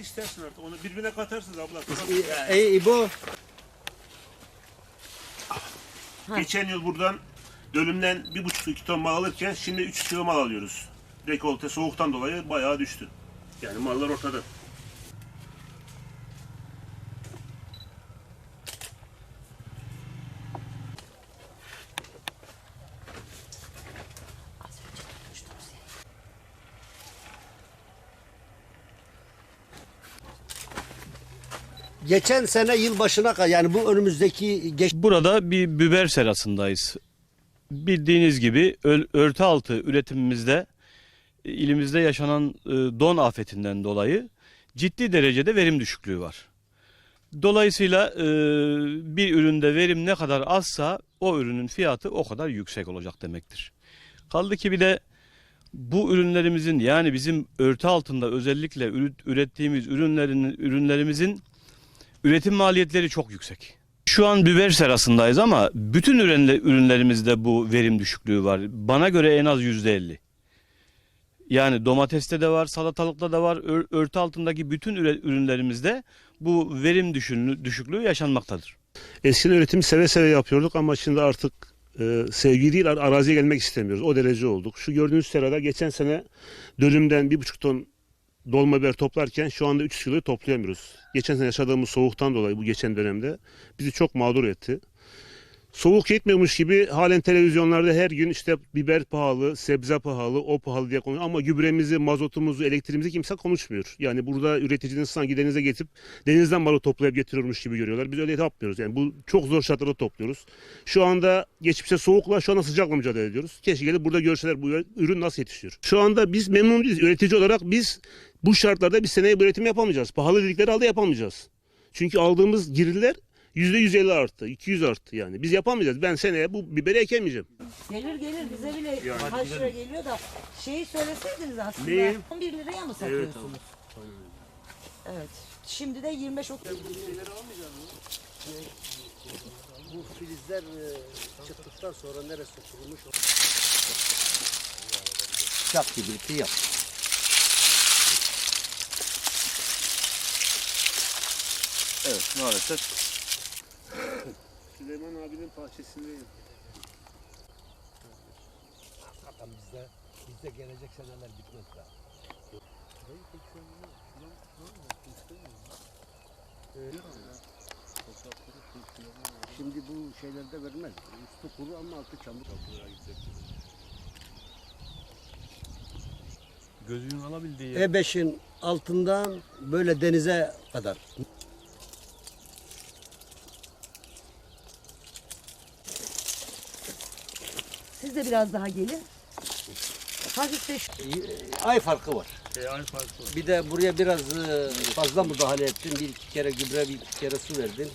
Nasıl istersin artık onu birbirine katarsınız abla. Ey İbo. Geçen yıl buradan dönümden bir buçuk iki ton mal alırken şimdi 3 kilo mal alıyoruz. Rekolte soğuktan dolayı bayağı düştü. Yani mallar ortada. Geçen sene yılbaşına kadar yani bu önümüzdeki geç Burada bir biber serasındayız. Bildiğiniz gibi örtü altı üretimimizde e, ilimizde yaşanan e, don afetinden dolayı ciddi derecede verim düşüklüğü var. Dolayısıyla e, bir üründe verim ne kadar azsa o ürünün fiyatı o kadar yüksek olacak demektir. Kaldı ki bir de bu ürünlerimizin yani bizim örtü altında özellikle üret- ürettiğimiz ürünlerin ürünlerimizin üretim maliyetleri çok yüksek. Şu an biber serasındayız ama bütün ürünle, ürünlerimizde bu verim düşüklüğü var. Bana göre en az yüzde elli. Yani domateste de var, salatalıkta da var, ör- örtü altındaki bütün ürünlerimizde bu verim düşüklüğü yaşanmaktadır. Eskiden üretimi seve seve yapıyorduk ama şimdi artık e, sevgi değil ar- araziye gelmek istemiyoruz. O derece olduk. Şu gördüğünüz serada geçen sene dönümden bir buçuk ton dolma biber toplarken şu anda 3 kiloyu toplayamıyoruz. Geçen sene yaşadığımız soğuktan dolayı bu geçen dönemde bizi çok mağdur etti. Soğuk yetmiyormuş gibi halen televizyonlarda her gün işte biber pahalı, sebze pahalı, o pahalı diye konuşuyor. Ama gübremizi, mazotumuzu, elektriğimizi kimse konuşmuyor. Yani burada üreticinin sanki denize getirip denizden balı toplayıp getiriyormuş gibi görüyorlar. Biz öyle yapmıyoruz. Yani bu çok zor şartlarda topluyoruz. Şu anda geçmişte soğukla şu anda sıcakla mücadele ediyoruz. Keşke gelip burada görseler bu ürün nasıl yetişiyor. Şu anda biz memnun değiliz. Üretici olarak biz bu şartlarda bir seneye bu üretim yapamayacağız. Pahalı dedikleri halde yapamayacağız. Çünkü aldığımız girdiler %150 arttı, 200 arttı yani. Biz yapamayacağız. Ben seneye bu biberi ekemeyeceğim. Gelir gelir bize bile kaç lira geliyor da şeyi söyleseydiniz aslında Neyi? 11 liraya mı satıyorsunuz? Evet. Şimdi de 25 30 bu filizler çıktıktan sonra neresi kurumuş Çak kibriti yap. Evet maalesef. Süleyman abinin bahçesindeyim. Hakikaten bizde, bizde gelecek seneler bitmez daha. Şimdi bu şeylerde vermez. Üstü kuru ama altı çamur. Gözünün alabildiği E5'in altından böyle denize kadar. Siz de biraz daha gelin. Hafif de şu- Ay farkı var. E, aynı farkı var. Bir de buraya biraz e, fazla müdahale ettin. Bir iki kere gübre, bir iki kere su verdin.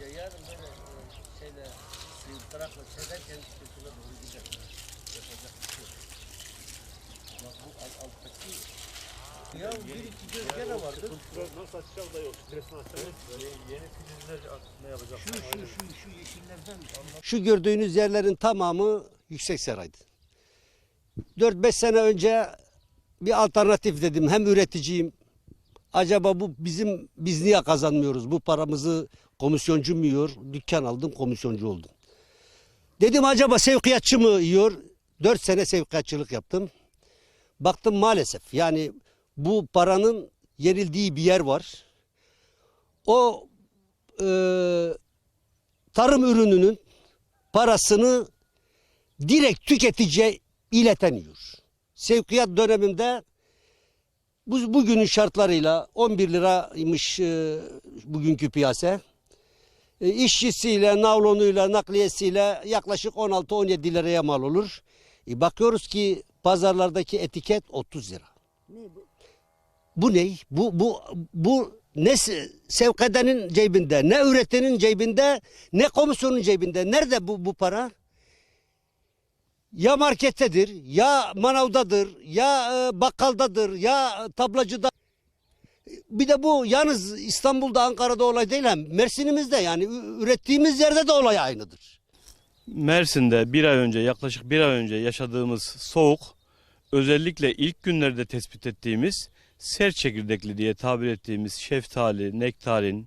Ya göz gene vardı. Nasıl açacağım da yok. Stresini açacağım. Yeni filizler ne yapacak? Şu, şu, şu, şu yeşillerden. Şu gördüğünüz yerlerin tamamı yüksek seraydı. 4-5 sene önce bir alternatif dedim. Hem üreticiyim. Acaba bu bizim biz niye kazanmıyoruz? Bu paramızı komisyoncu mu yiyor? Dükkan aldım komisyoncu oldum. Dedim acaba sevkiyatçı mı yiyor? 4 sene sevkiyatçılık yaptım. Baktım maalesef yani bu paranın yenildiği bir yer var. O e, tarım ürününün parasını direkt tüketiciye ileten yiyor. Sevkiyat döneminde bu, bugünün şartlarıyla 11 liraymış e, bugünkü piyasa. E, işçisiyle, navlonuyla, nakliyesiyle yaklaşık 16-17 liraya mal olur. E, bakıyoruz ki pazarlardaki etiket 30 lira. ne bu? Bu ne? Bu bu bu ne se- sevk edenin cebinde, ne üretenin cebinde, ne komisyonun cebinde. Nerede bu bu para? Ya markettedir, ya manavdadır, ya e, bakkaldadır, ya tablacıda. Bir de bu yalnız İstanbul'da, Ankara'da olay değil hem Mersin'imizde yani ürettiğimiz yerde de olay aynıdır. Mersin'de bir ay önce yaklaşık bir ay önce yaşadığımız soğuk özellikle ilk günlerde tespit ettiğimiz sert çekirdekli diye tabir ettiğimiz şeftali, nektarin,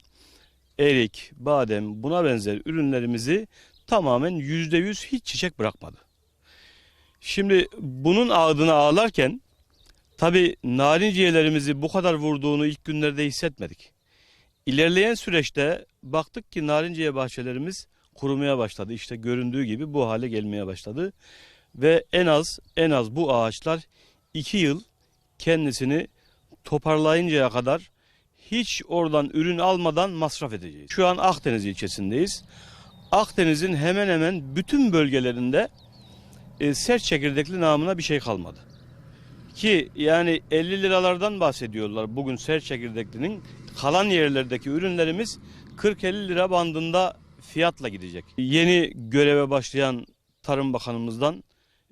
erik, badem buna benzer ürünlerimizi tamamen yüzde yüz hiç çiçek bırakmadı. Şimdi bunun ağdını ağlarken tabi narinciyelerimizi bu kadar vurduğunu ilk günlerde hissetmedik. İlerleyen süreçte baktık ki narinciye bahçelerimiz kurumaya başladı. İşte göründüğü gibi bu hale gelmeye başladı. Ve en az en az bu ağaçlar iki yıl kendisini toparlayıncaya kadar hiç oradan ürün almadan masraf edeceğiz. Şu an Akdeniz ilçesindeyiz. Akdeniz'in hemen hemen bütün bölgelerinde e, sert çekirdekli namına bir şey kalmadı. Ki yani 50 liralardan bahsediyorlar bugün sert çekirdeklinin. Kalan yerlerdeki ürünlerimiz 40-50 lira bandında fiyatla gidecek. Yeni göreve başlayan Tarım Bakanımızdan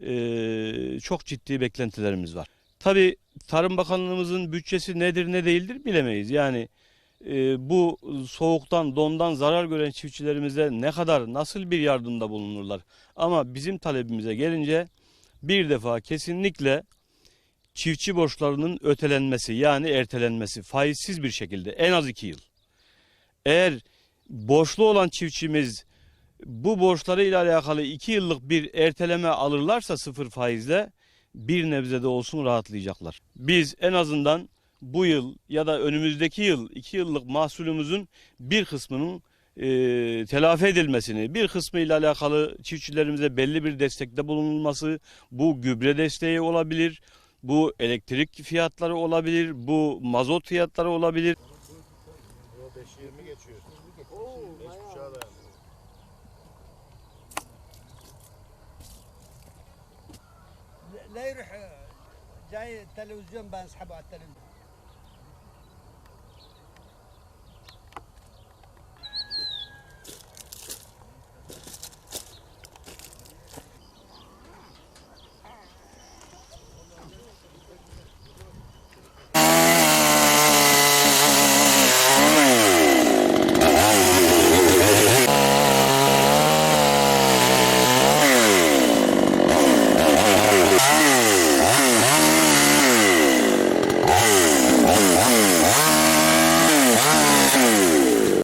e, çok ciddi beklentilerimiz var. Tabii Tarım Bakanlığımızın bütçesi nedir ne değildir bilemeyiz. Yani e, bu soğuktan dondan zarar gören çiftçilerimize ne kadar nasıl bir yardımda bulunurlar. Ama bizim talebimize gelince bir defa kesinlikle çiftçi borçlarının ötelenmesi yani ertelenmesi faizsiz bir şekilde en az iki yıl. Eğer borçlu olan çiftçimiz bu borçları ile alakalı iki yıllık bir erteleme alırlarsa sıfır faizle bir nebze de olsun rahatlayacaklar. Biz en azından bu yıl ya da önümüzdeki yıl iki yıllık mahsulümüzün bir kısmının e, telafi edilmesini, bir kısmı ile alakalı çiftçilerimize belli bir destekte bulunulması, bu gübre desteği olabilir, bu elektrik fiyatları olabilir, bu mazot fiyatları olabilir. لا يروح جاي التلفزيون بنسحبه على التلفزيون.